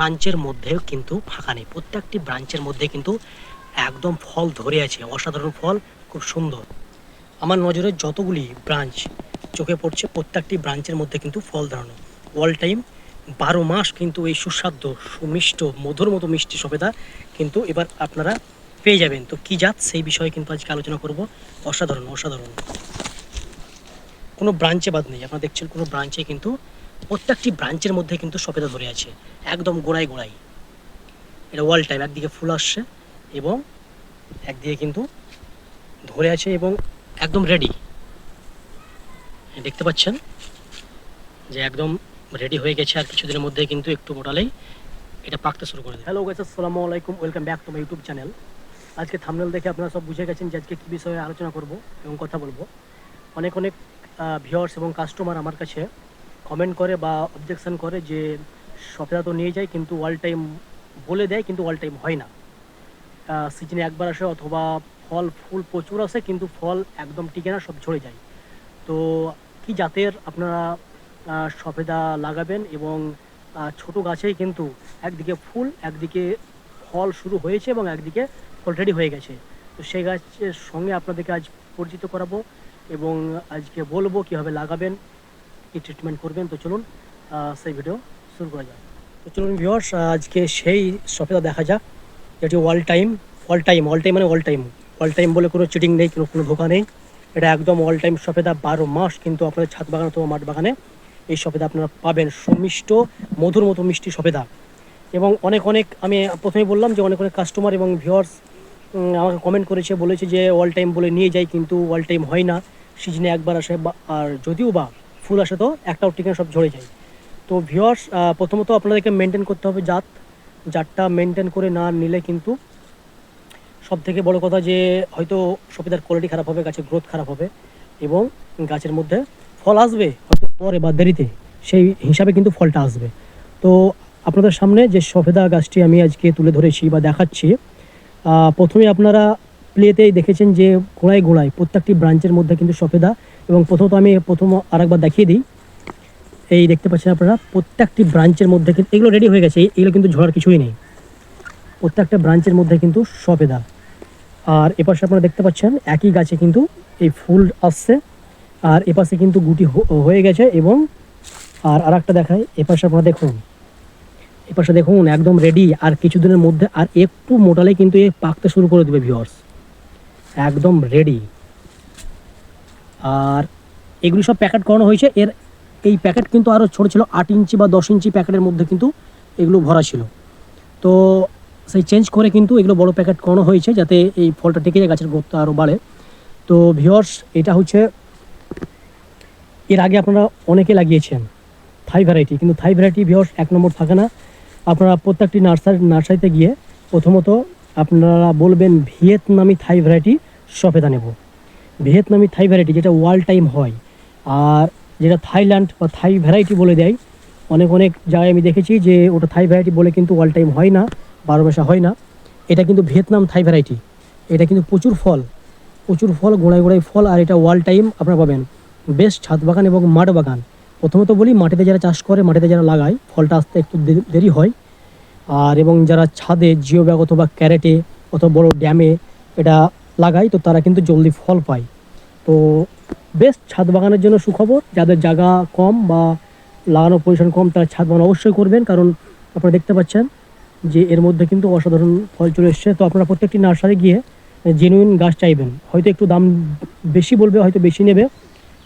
ব্রাঞ্চের মধ্যেও কিন্তু ফাঁকা নেই। প্রত্যেকটি ব্রাঞ্চের মধ্যে কিন্তু একদম ফল ধরে আছে। অসাধারণ ফল, খুব সুন্দর। আমার নজরে যতগুলি ব্রাঞ্চ চোখে পড়ছে, প্রত্যেকটি ব্রাঞ্চের মধ্যে কিন্তু ফল ধরানো। অল টাইম বারো মাস কিন্তু এই সুস্বাদ্য সুমিষ্ট, মধুর মতো মিষ্টি সবেদা কিন্তু এবার আপনারা পেয়ে যাবেন। তো কী জাত সেই বিষয়ে কিন্তু আজকে আলোচনা করব। অসাধারণ অসাধারণ। কোনো ব্রাঞ্চে বাদ নেই। আপনারা দেখছেন কোনো ব্রাঞ্চে কিন্তু প্রত্যেকটি ব্রাঞ্চের মধ্যে কিন্তু সফেদা ধরে আছে। একদম গোড়ায় গোড়ায়। এটা ওয়াল টাইম একদিকে ফুল আসছে এবং একদিকে কিন্তু ধরে আছে এবং একদম রেডি দেখতে পাচ্ছেন যে একদম রেডি হয়ে গেছে আর কিছুদিনের মধ্যে কিন্তু একটু মোটালেই এটা পাকতে শুরু করে দেবে। হ্যালো গাইস আসসালামু আলাইকুম welcome back to my YouTube channel আজকে থামনেল দেখে আপনারা সব বুঝে গেছেন যে আজকে কী বিষয়ে আলোচনা করব এবং কথা বলব। অনেক অনেক ভিউয়ার্স এবং কাস্টমার আমার কাছে কমেন্ট করে বা অবজেকশন করে যে সফেদা তো নিয়ে যায়, কিন্তু অল টাইম বলে দেয়, কিন্তু অল টাইম হয় না। সিজনে একবার আসে অথবা ফল, ফুল প্রচুর আসে, কিন্তু ফল একদম টিকে না, সব ঝরে যায়। তো কি জাতের আপনারা সফেদা লাগাবেন এবং ছোট গাছেই কিন্তু একদিকে ফুল, একদিকে ফল শুরু হয়েছে এবং একদিকে অলরেডি হয়ে গেছে। তো সেই গাছের সঙ্গে আপনাদেরকে আজ পরিচিত করাবো এবং আজকে বলব কীভাবে লাগাবেন। কী ট্রিটমেন্ট করবেন, তো চলুন সেই ভিডিও শুরু করা যাক। তো চলুন ভিওর্স আজকে সেই সফেদা দেখা যাক, যেটি all time all time all time মানে অল টাইম অল টাইম বলে কোনো চিটিং নেই, কোনো কোনো ধোকা নেই। এটা একদম অল টাইম সফেদা বারো মাস, কিন্তু আপনাদের ছাদ বাগান অথবা মাঠ বাগানে এই সফেদা আপনারা পাবেন। সুমিষ্ট, মধুর মতো মিষ্টি সফেদা এবং অনেক অনেক, আমি প্রথমেই বললাম যে অনেক অনেক কাস্টমার এবং ভিওর্স আমাকে কমেন্ট করেছে, বলেছে যে অল টাইম বলে নিয়ে যাই, কিন্তু অল টাইম হয় না। সিজনে একবার আসে আর যদিও বা ফুল আসে তো একটাও টিকে সব ঝরে যায়। তো ভিউয়ার্স প্রথমত আপনাদেরকে মেনটেন করতে হবে জাত। জাতটা মেনটেন করে না নিলে কিন্তু সব থেকে বড় কথা যে, হয়তো সফেদার কোয়ালিটি খারাপ হবে, গাছের গ্রোথ খারাপ হবে এবং গাছের মধ্যে ফল আসবে, হয়তো পরে বা দেরিতে, সেই হিসাবে কিন্তু ফলটা আসবে। তো আপনাদের সামনে যে সফেদা গাছটি আমি আজকে তুলে ধরেছি বা দেখাচ্ছি প্রথমে আপনারা প্লেতেই দেখেছেন যে গোড়ায় গোড়ায় প্রত্যেকটি ব্রাঞ্চের মধ্যে কিন্তু সফেদা এবং প্রথমত আমি প্রথম আরেকবার দেখিয়ে দিই। এই দেখতে পাচ্ছেন আপনারা, প্রত্যেকটি ব্রাঞ্চের মধ্যে কিন্তু, এগুলো রেডি হয়ে গেছে এগুলো কিন্তু ঝড়ার কিছুই নেই। প্রত্যেকটা ব্রাঞ্চের মধ্যে কিন্তু সফেদা আর এপাশে আপনারা দেখতে পাচ্ছেন, একই গাছে কিন্তু এই ফুল আসছে। আর এপাশে কিন্তু গুটি হয়ে গেছে এবং আর আর একটা দেখায় এপাশে আপনারা দেখুন। এপাশে দেখুন, একদম রেডি আর কিছুদিনের মধ্যে, আর একটু মোটালে কিন্তু এ পাকতে শুরু করে দেবে ভিউয়ার্স একদম রেডি আর এগুলি সব প্যাকেট করানো হয়েছে। এর এই প্যাকেট কিন্তু আরও ছোটো ছিল, আট ইঞ্চি বা দশ ইঞ্চি প্যাকেটের মধ্যে কিন্তু এগুলো ভরা ছিল। তো সেই চেঞ্জ করে কিন্তু এগুলো বড় প্যাকেট করানো হয়েছে যাতে এই ফলটা টেকে যায়, গাছের গ্রোথটা আরও বাড়ে। তো ভিওর্স এটা হচ্ছে এর আগে আপনারা অনেকে লাগিয়েছেন থাই ভ্যারাইটি কিন্তু থাই ভ্যারাইটি ভিওর্স এক নম্বর থাকে না। আপনারা প্রত্যেকটি নার্সারি, নার্সারিতে গিয়ে প্রথমত আপনারা বলবেন ভিয়েতনামি থাই ভ্যারাইটি সফেদা নেব। ভিয়েতনামি থাই ভ্যারাইটি যেটা ওয়াল টাইম হয়। আর যেটা থাইল্যান্ড বা থাই ভ্যারাইটি বলে দেয়, অনেক অনেক জায়গায় আমি দেখেছি যে ওটা থাই ভ্যারাইটি বলে কিন্তু ওয়াল টাইম হয় না, বারো মাসে হয় না। এটা কিন্তু ভিয়েতনাম থাই ভ্যারাইটি এটা কিন্তু প্রচুর ফল। প্রচুর ফল, গোড়ায় গোড়ায় ফল, আর এটা ওয়াল টাইম আপনারা পাবেন। বেস্ট ছাদ বাগান এবং মাঠ বাগান। প্রথমত বলি, মাটিতে যারা চাষ করে, মাটিতে যারা লাগায়, ফলটা আসতে একটু দেরি হয়। আর এবং যারা ছাদে জিও ব্যাগ অথবা ক্যারেটে অথবা বড় ড্যামে এটা লাগায় তো তারা কিন্তু জলদি ফল পায়। তো বেস্ট ছাদ বাগানের জন্য সুখবর। যাদের জায়গা কম বা লাগানোর পজিশন কম, তারা ছাদ বাগান অবশ্যই করবেন। কারণ আপনারা দেখতে পাচ্ছেন যে এর মধ্যে কিন্তু অসাধারণ ফল চলে এসছে। তো আপনারা প্রত্যেকটি নার্সারি গিয়ে জেনুইন গাছ চাইবেন। হয়তো একটু দাম বেশি বলবে, হয়তো বেশি নেবে।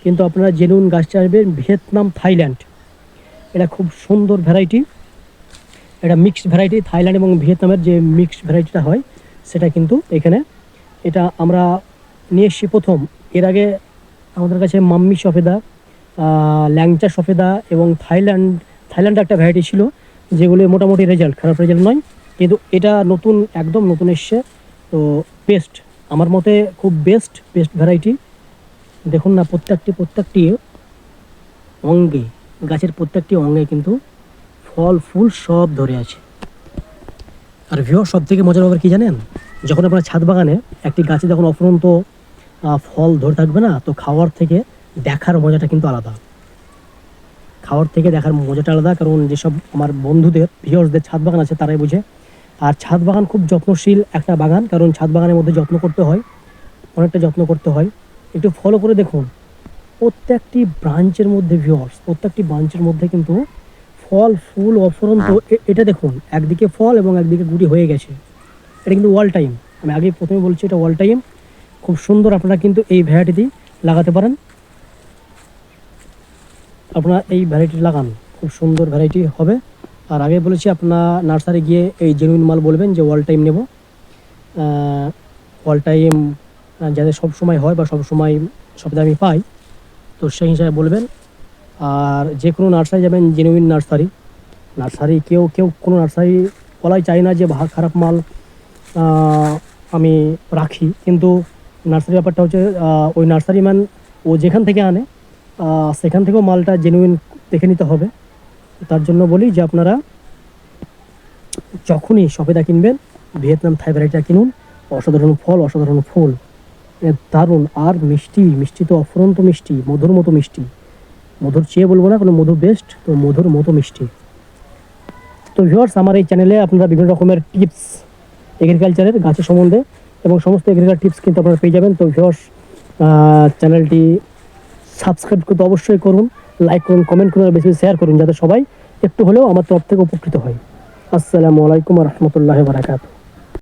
কিন্তু আপনারা জেনুইন গাছ চাইবেন ভিয়েতনাম, থাইল্যান্ড। এটা খুব সুন্দর ভ্যারাইটি এটা মিক্সড ভ্যারাইটি থাইল্যান্ড এবং ভিয়েতনামের যে মিক্সড ভ্যারাইটিটা হয়, সেটা কিন্তু এখানে এটা আমরা নিয়ে এসেছি প্রথম। এর আগে আমাদের কাছে মাম্মি সফেদা ল্যাংচা সফেদা এবং থাইল্যান্ড, থাইল্যান্ডে একটা ভ্যারাইটি ছিল যেগুলো মোটামুটি রেজাল্ট খারাপ রেজাল্ট নয়। কিন্তু এটা নতুন, একদম নতুন এসছে। তো বেস্ট আমার মতে খুব বেস্ট বেস্ট ভ্যারাইটি দেখুন না, প্রত্যেকটি প্রত্যেকটি অঙ্গে, গাছের প্রত্যেকটি অঙ্গে কিন্তু ফল, ফুল সব ধরে আছে। আর ভিওর সব থেকে মজার ব্যাপার কি জানেন? যখন আপনার ছাদ বাগানে একটি গাছে যখন অফুরন্ত ফল ধরে থাকবে না, তো খাওয়ার থেকে দেখার মজাটা কিন্তু আলাদা। খাওয়ার থেকে দেখার মজাটা আলাদা, কারণ যেসব আমার বন্ধুদের ভিওর্সদের ছাদ বাগান আছে, তারাই বুঝে। আর ছাদ বাগান খুব যত্নশীল একটা বাগান, কারণ ছাদ বাগানের মধ্যে যত্ন করতে হয়, অনেকটা যত্ন করতে হয়। একটু ফলো করে দেখুন, প্রত্যেকটি ব্রাঞ্চের মধ্যে ভিওর্স প্রত্যেকটি ব্রাঞ্চের মধ্যে কিন্তু ফল, ফুল, অফরন্ত এটা দেখুন, একদিকে ফল এবং একদিকে গুটি হয়ে গেছে। এটা কিন্তু ওয়াল টাইম আমি আগে প্রথমে বলছি, এটা ওয়াল টাইম খুব সুন্দর আপনারা কিন্তু এই ভ্যারাইটি লাগাতে পারেন। আপনারা এই ভ্যারাইটি লাগান, খুব সুন্দর ভ্যারাইটি হবে। আর আগে বলেছি, আপনার নার্সারি গিয়ে এই জেনুইন মাল বলবেন যে ওয়াল টাইম নেব। ওয়াল টাইম যাতে সব সময় হয় বা সব সময় সপ্তাহে আমি পাই, তো সেই হিসাবে বলবেন। আর যে কোনো নার্সারি যাবেন জেনুইন নার্সারি নার্সারি কেউ কেউ কোনো নার্সারি বলাই চায় না যে খারাপ মাল আমি রাখি। কিন্তু নার্সারি ব্যাপারটা হচ্ছে ওই নার্সারি ম্যান ও যেখান থেকে আনে সেখান থেকেও মালটা জেনুইন দেখে নিতে হবে। তার জন্য বলি যে আপনারা যখনই সফেদা কিনবেন ভিয়েতনাম থাই ভ্যারাইটিটা কিনুন। অসাধারণ ফল, অসাধারণ ফুল। দারুণ আর মিষ্টি মিষ্টি তো অফরন্ত মিষ্টি, মধুর মতো মিষ্টি। মধুর চেয়ে বলব না, কোনো মধু বেস্ট তো মধুর মতো মিষ্টি। তো ভিউয়ার্স আমার এই চ্যানেলে আপনারা বিভিন্ন রকমের টিপস এগ্রিকালচারের গাছের সম্বন্ধে এবং সমস্ত এগ্রিকালচার টিপস কিন্তু আপনারা পেয়ে যাবেন। তো ভিউয়ার্স চ্যানেলটি সাবস্ক্রাইব করতে অবশ্যই করুন লাইক করুন কমেন্ট করুন বেশি শেয়ার করুন, যাতে সবাই একটু হলেও আমার তরফ থেকে উপকৃত হয়। আসসালামু আলাইকুম রহমতুল্লাহ বারাকাতুহ।